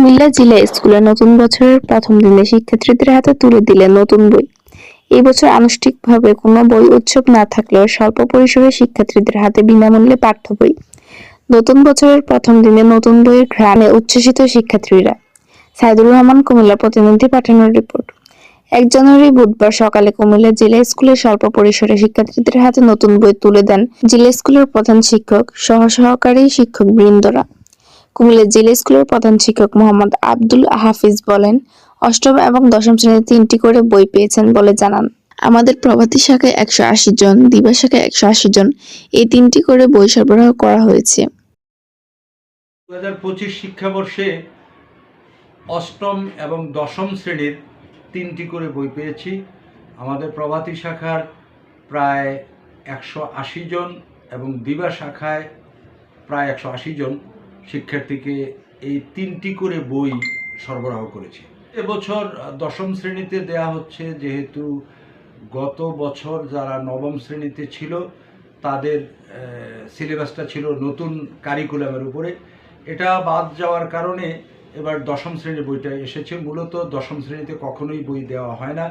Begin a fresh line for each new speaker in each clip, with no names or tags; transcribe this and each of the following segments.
কুমিল্লা জেলা স্কুলে নতুন বছরের প্রথম দিনে শিক্ষার্থীদের হাতে তুলে দিলেন নতুন বই। এই বছর আনুষ্ঠানিকভাবে কোনো বই উৎসব না থাকলেও স্বল্প পরিসরে শিক্ষার্থীদের হাতে বিনামূল্যে পাঠ্য বই। নতুন বছরের প্রথম দিনে নতুন বইয়ের ঘ্রাণে উচ্ছ্বসিত শিক্ষার্থীরা। সাইদুর রহমান, কুমিল্লা প্রতিনিধি পাঠানোর রিপোর্ট। এক জানুয়ারি বুধবার সকালে কুমিল্লা জেলা স্কুলের স্বল্প পরিসরে শিক্ষার্থীদের হাতে নতুন বই তুলে দেন জেলা স্কুলের প্রধান শিক্ষক সহ সহকারী শিক্ষক বৃন্দরা কুমিল্লা জেলা স্কুলের প্রধান শিক্ষক মোহাম্মদ আব্দুল হাফিজ বলেন, অষ্টম এবং দশম শ্রেণীতে তিনটি করে বই পেয়েছেন বলে জানান। আমাদের প্রভাতী শাখায় একশো আশি জন, দিবা শাখায় একশো আশি জন, এই তিনটি করে বই সরবরাহ করা হয়েছে।
দু হাজার পঁচিশ শিক্ষাবর্ষে অষ্টম এবং দশম শ্রেণির তিনটি করে বই পেয়েছি। আমাদের প্রভাতী শাখার প্রায় একশো আশি জন এবং দিবা শাখায় প্রায় একশো আশি জন শিক্ষার্থীকে এই তিনটি করে বই সরবরাহ করেছি। এবছর দশম শ্রেণীতে দেয়া হচ্ছে, যেহেতু গত বছর যারা নবম শ্রেণীতে ছিল, তাদের সিলেবাসটা ছিল নতুন কারিকুলামের উপরে। এটা বাদ যাওয়ার কারণে এবার দশম শ্রেণির বইটা এসেছে। মূলত দশম শ্রেণীতে কখনোই বই দেওয়া হয় না।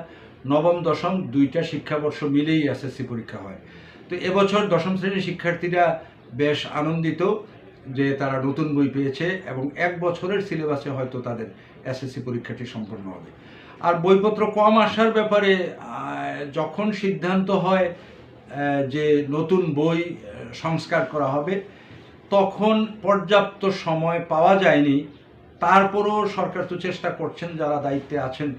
নবম, দশম দুইটা শিক্ষাবর্ষ মিলেই এসএসসি পরীক্ষা হয়। তো এবছর দশম শ্রেণির শিক্ষার্থীরা বেশ আনন্দিত। যে তারা নতুন বই পেয়েছে এবং এক বছরের সিলেবাসে হয়তো তাদের এসএসসি পরীক্ষাটি সম্পন্ন হবে। আর বইপত্র কম আসার ব্যাপারে যখন সিদ্ধান্ত হয় যে নতুন বই সংস্কার করা হবে, তখন পর্যাপ্ত সময় পাওয়া যায়নি। তারপরও সরকার তো চেষ্টা করছেন, যারা দায়িত্বে আছেন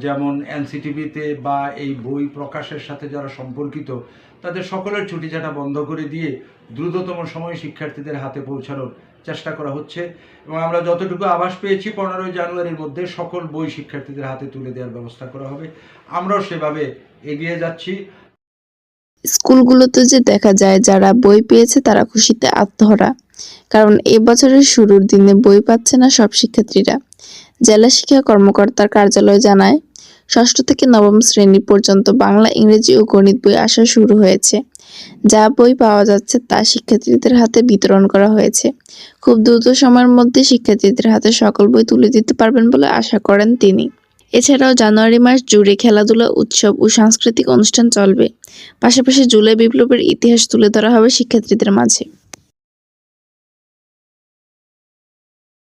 যেমন এনসিটিভিতে বা এই বই প্রকাশের সাথে যারা সম্পর্কিত, তাদের সকলের ছুটিছাটা বন্ধ করে দিয়ে দ্রুততম সময়ে শিক্ষার্থীদের হাতে পৌঁছানোর চেষ্টা করা হচ্ছে। এবং আমরা যতটুকু আভাস পেয়েছি, পনেরোই জানুয়ারির মধ্যে সকল বই শিক্ষার্থীদের হাতে তুলে দেওয়ার ব্যবস্থা করা হবে। আমরাও সেভাবে এগিয়ে যাচ্ছি।
স্কুলগুলোতে যে দেখা যায়, যারা বই পেয়েছে তারা খুশিতে আত্মহরা। কারণ এ বছরের শুরুর দিনে বই পাচ্ছে না সব শিক্ষার্থীরা। জেলা শিক্ষা কর্মকর্তার কার্যালয় জানায়, ষষ্ঠ থেকে নবম শ্রেণি পর্যন্ত বাংলা, ইংরেজি ও গণিত বই আসা শুরু হয়েছে। যা বই পাওয়া যাচ্ছে তা শিক্ষার্থীদের হাতে বিতরণ করা হয়েছে। খুব দ্রুত সময়ের মধ্যে শিক্ষার্থীদের হাতে সকল বই তুলে দিতে পারবেন বলে আশা করেন তিনি। এছাড়াও জানুয়ারি মাস জুড়ে খেলাধুলা, উৎসব ও সাংস্কৃতিক অনুষ্ঠান চলবে। পাশাপাশি জুলাই বিপ্লবের ইতিহাস তুলে ধরা হবে শিক্ষার্থীদের মাঝে।